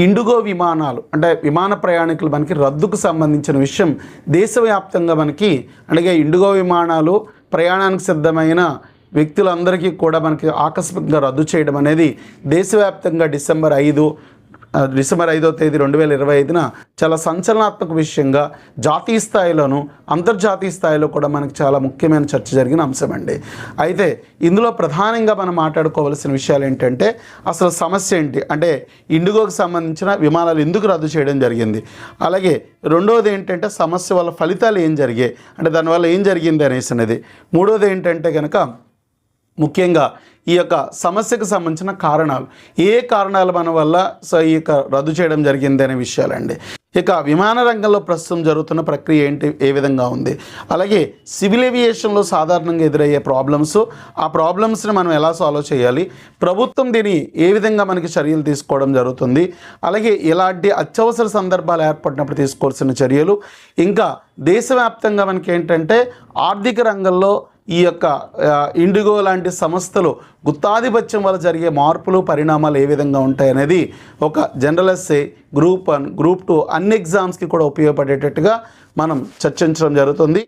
IndiGo విమానాలు అంటే విమాన ప్రయాణికులు మనకి రద్దుకు సంబంధించిన విషయం దేశవ్యాప్తంగా మనకి అలాగే ఇండిగో విమానాలు ప్రయాణానికి సిద్ధమైన వ్యక్తులందరికీ కూడా మనకి ఆకస్మికంగా రద్దు చేయడం అనేది దేశవ్యాప్తంగా డిసెంబర్ ఐదు డిసెంబర్ ఐదో తేదీ రెండు వేల ఇరవై ఐదున చాలా సంచలనాత్మక విషయంగా జాతీయ స్థాయిలోను అంతర్జాతీయ స్థాయిలో కూడా మనకి చాలా ముఖ్యమైన చర్చ జరిగిన అంశం అండి. అయితే ఇందులో ప్రధానంగా మనం మాట్లాడుకోవాల్సిన విషయాలు ఏంటంటే అసలు సమస్య ఏంటి? అంటే ఇండిగోకి సంబంధించిన విమానాలు ఎందుకు రద్దు చేయడం జరిగింది? అలాగే రెండవది ఏంటంటే సమస్య వల్ల ఫలితాలు ఏం జరిగాయి? అంటే దానివల్ల ఏం జరిగింది అనేసి అనేది. మూడవది ఏంటంటే కనుక ముఖ్యంగా ఈ యొక్క సమస్యకు సంబంధించిన కారణాలు. ఏ కారణాల మన వల్ల సో ఈ యొక్క రద్దు చేయడం జరిగింది అనే విషయాలండి. ఇక విమాన రంగంలో ప్రస్తుతం జరుగుతున్న ప్రక్రియ ఏంటి? ఏ విధంగా ఉంది? అలాగే సివిల్ ఏవియేషన్లో సాధారణంగా ఎదురయ్యే ప్రాబ్లమ్స్. ఆ ప్రాబ్లమ్స్ని మనం ఎలా సాల్వ్ చేయాలి? ప్రభుత్వం దీన్ని ఏ విధంగా మనకి చర్యలు తీసుకోవడం జరుగుతుంది? అలాగే ఇలాంటి అత్యవసర సందర్భాలు ఏర్పడినప్పుడు తీసుకోవాల్సిన చర్యలు. ఇంకా దేశవ్యాప్తంగా మనకి ఏంటంటే ఆర్థిక రంగంలో ఈ యొక్క ఇండిగో లాంటి సంస్థలు గుత్తాధిపత్యం వల్ల జరిగే మార్పులు పరిణామాలు ఏ విధంగా ఉంటాయి అనేది ఒక general SA group one group two అన్ని ఎగ్జామ్స్కి కూడా ఉపయోగపడేటట్టుగా మనం చర్చించడం జరుగుతుంది.